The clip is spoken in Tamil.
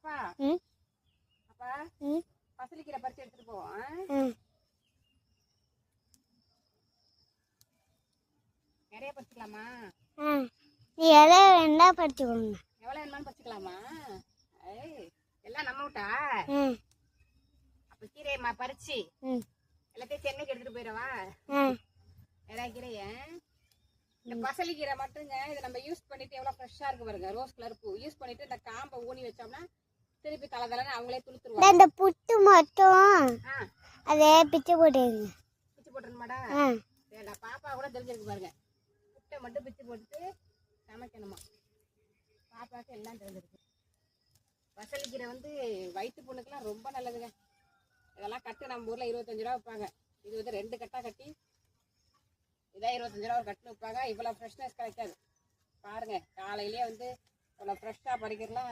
அப்பா. ம். அப்பா ம். பசலிக்கீரை பறிச்சு எடுத்துட்டு போ ஆ? ம். நிறைய பறிச்சுக்கலாமா? நீ எதை வேணா படிச்சுக்கோங்க எவ்வளோ வேணுமான்னு பறிச்சுக்கலாமா? எல்லாம் நம்ம விட்டா? ம். அப்போ கீரையை ம- பறிச்சு ம். எல்லாத்தையும் சென்னைக்கு எடுத்துட்டு போயிடவா? நிறைய கீரைய. இந்த பசலி கீரை மட்டுங்க இதை நம்ம யூஸ் பண்ணிட்டு எவ்வளோ ஃப்ரெஷ்ஷாக இருக்கு பாருங்க. ரோஸ் கலர் பூ. யூஸ் பண்ணிட்டு இந்த காம்பை ஊனி வச்சோம்னா திருப்பி தலை தலைன்னு அவங்களே துளுத்துருவாங்க. இந்த புட்டு மட்டும். அதே பிச்சு போட்டுருங்க. பிச்சு போட்டுருமாடா சரிடா பாப்பா கூட தெரிஞ்சிருக்கு பாருங்க. முட்டை மட்டும் பிச்சு போட்டுட்டு சமைக்கணுமா? பாப்பாவுக்கு எல்லாம் தெரிஞ்சிருக்கு. பசலிக்கீரை வந்து வயிற்று புண்ணுக்கெல்லாம் ரொம்ப நல்லதுங்க. இதெல்லாம் கட்டு நம்ம ஊரில் இருபத்தஞ்சு ரூபா வைப்பாங்க இது வந்து ரெண்டு கட்டாக கட்டி இதான் இருபத்தஞ்சு ரூபா ஒரு கட்டு வைப்பாங்க இவ்வளோ ஃப்ரெஷ்னஸ் கிடைக்காது. பாருங்க காலையிலேயே வந்து இவ்வளோ ஃப்ரெஷ்ஷாக பறிக்கிறலாம்